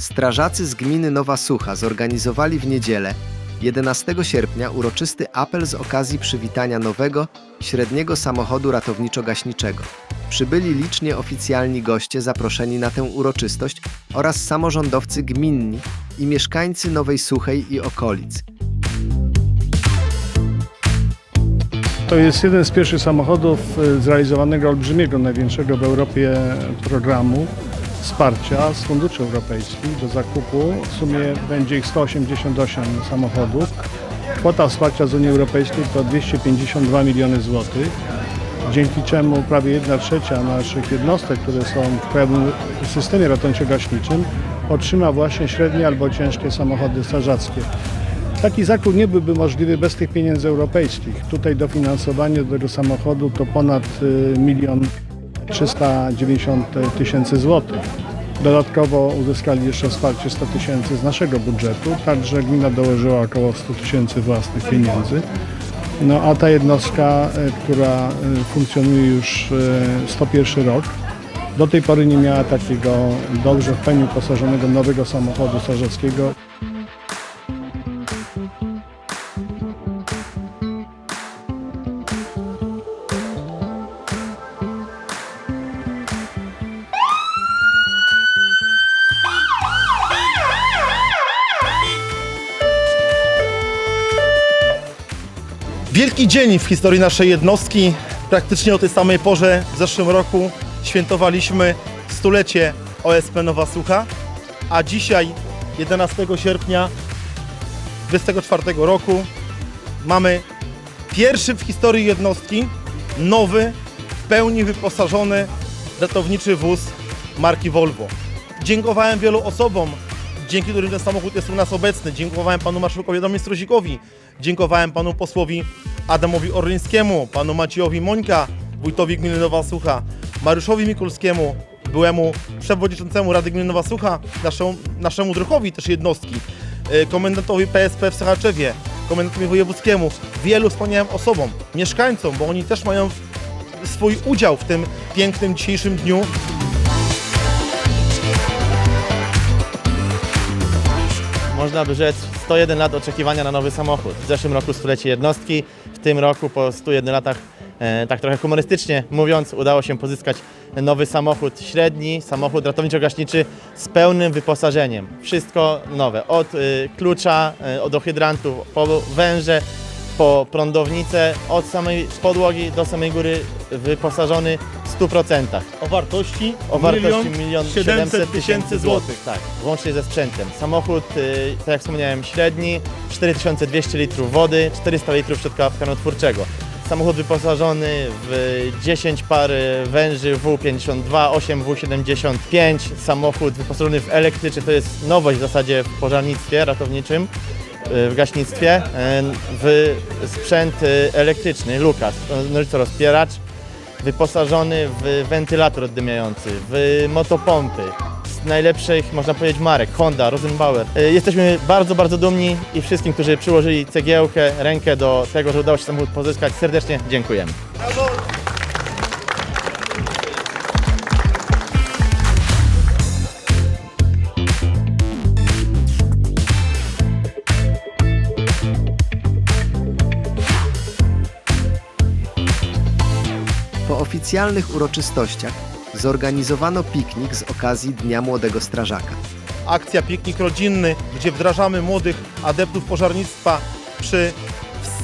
Strażacy z gminy Nowa Sucha zorganizowali w niedzielę 11 sierpnia uroczysty apel z okazji przywitania nowego, średniego samochodu ratowniczo-gaśniczego. Przybyli licznie oficjalni goście zaproszeni na tę uroczystość oraz samorządowcy gminni i mieszkańcy Nowej Suchej i okolic. To jest jeden z pierwszych samochodów e, zrealizowanego olbrzymiego, największego w Europie programu wsparcia z funduszy europejskich do zakupu. W sumie będzie ich 188 samochodów. Kwota wsparcia z Unii Europejskiej to 252 miliony złotych, dzięki czemu prawie 1 trzecia naszych jednostek, które są w krajowym systemie ratowniczo-gaśniczym, otrzyma właśnie średnie albo ciężkie samochody strażackie. Taki zakup nie byłby możliwy bez tych pieniędzy europejskich. Tutaj dofinansowanie do tego samochodu to ponad y, milion 390 tysięcy złotych. Dodatkowo uzyskali jeszcze wsparcie 100 tysięcy z naszego budżetu, także gmina dołożyła około 100 tysięcy własnych pieniędzy. No a ta jednostka, y, która y, funkcjonuje już y, 101 rok, do tej pory nie miała takiego dobrze w pełni wyposażonego nowego samochodu strażackiego. Wielki dzień w historii naszej jednostki. Praktycznie o tej samej porze w zeszłym roku świętowaliśmy stulecie OSP Nowa Sucha, a dzisiaj, 11 sierpnia 2024 roku, mamy pierwszy w historii jednostki nowy, w pełni wyposażony ratowniczy wóz marki Volvo. Dziękowałem wielu osobom, dzięki którym ten samochód jest u nas obecny. Dziękowałem panu marszałkowi Adamowi Strozikowi, dziękowałem panu posłowi Adamowi Orlińskiemu, panu Maciejowi Mońka, wójtowi gminy Nowa Sucha, Mariuszowi Mikulskiemu, byłemu przewodniczącemu Rady Gminy Nowa Sucha, naszemu, naszemu druhowi też jednostki, y, komendantowi PSP w Sochaczewie, komendantowi wojewódzkiemu, wielu wspaniałym osobom, mieszkańcom, bo oni też mają swój udział w tym pięknym dzisiejszym dniu. Można by rzec 101 lat oczekiwania na nowy samochód. W zeszłym roku stulecie jednostki, tym roku po 101 latach, e, tak trochę humorystycznie mówiąc, udało się pozyskać nowy samochód średni, samochód ratowniczo-gaśniczy z pełnym wyposażeniem. Wszystko nowe, od y, klucza, y, od hydrantów, po węże, po prądownicę, od samej podłogi do samej góry wyposażony 100%. O wartości O wartości 1 700 tysięcy złotych. Tak, łącznie ze sprzętem. Samochód, y, tak jak wspomniałem, średni, 4200 litrów wody, 400 litrów środka kanotwórczego. Samochód wyposażony w 10 par węży W52, 8 W75. Samochód wyposażony w elektryczny, to jest nowość w zasadzie w pożarnictwie ratowniczym, y, w gaśnictwie. y, W sprzęt elektryczny, Lukas, nożycorozpieracz wyposażony w wentylator oddymiający, w motopompy z najlepszych, można powiedzieć, marek Honda, Rosenbauer. Y, Jesteśmy bardzo, bardzo dumni i wszystkim, którzy przyłożyli cegiełkę, rękę do tego, że udało się samochód pozyskać, serdecznie dziękujemy. Oficjalnych uroczystościach zorganizowano piknik z okazji Dnia Młodego Strażaka. akcja Piknik Rodzinny, gdzie wdrażamy młodych adeptów pożarnictwa przy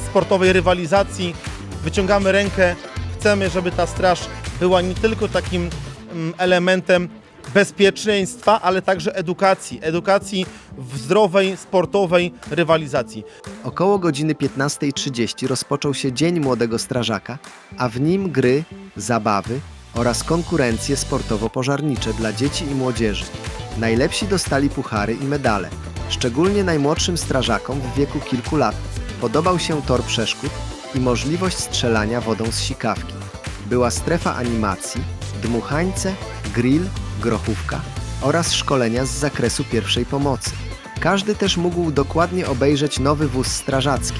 sportowej rywalizacji. Wyciągamy rękę, chcemy, żeby ta straż była nie tylko takim mm, elementem bezpieczeństwa, ale także edukacji. Edukacji w zdrowej, sportowej rywalizacji. Około godziny 15.30 rozpoczął się Dzień Młodego Strażaka, a w nim gry, zabawy oraz konkurencje sportowo-pożarnicze dla dzieci i młodzieży. Najlepsi dostali puchary i medale. Szczególnie najmłodszym strażakom w wieku kilku lat podobał się tor przeszkód i możliwość strzelania wodą z sikawki. Była strefa animacji, dmuchańce, grill, grochówka oraz szkolenia z zakresu pierwszej pomocy. Każdy też mógł dokładnie obejrzeć nowy wóz strażacki.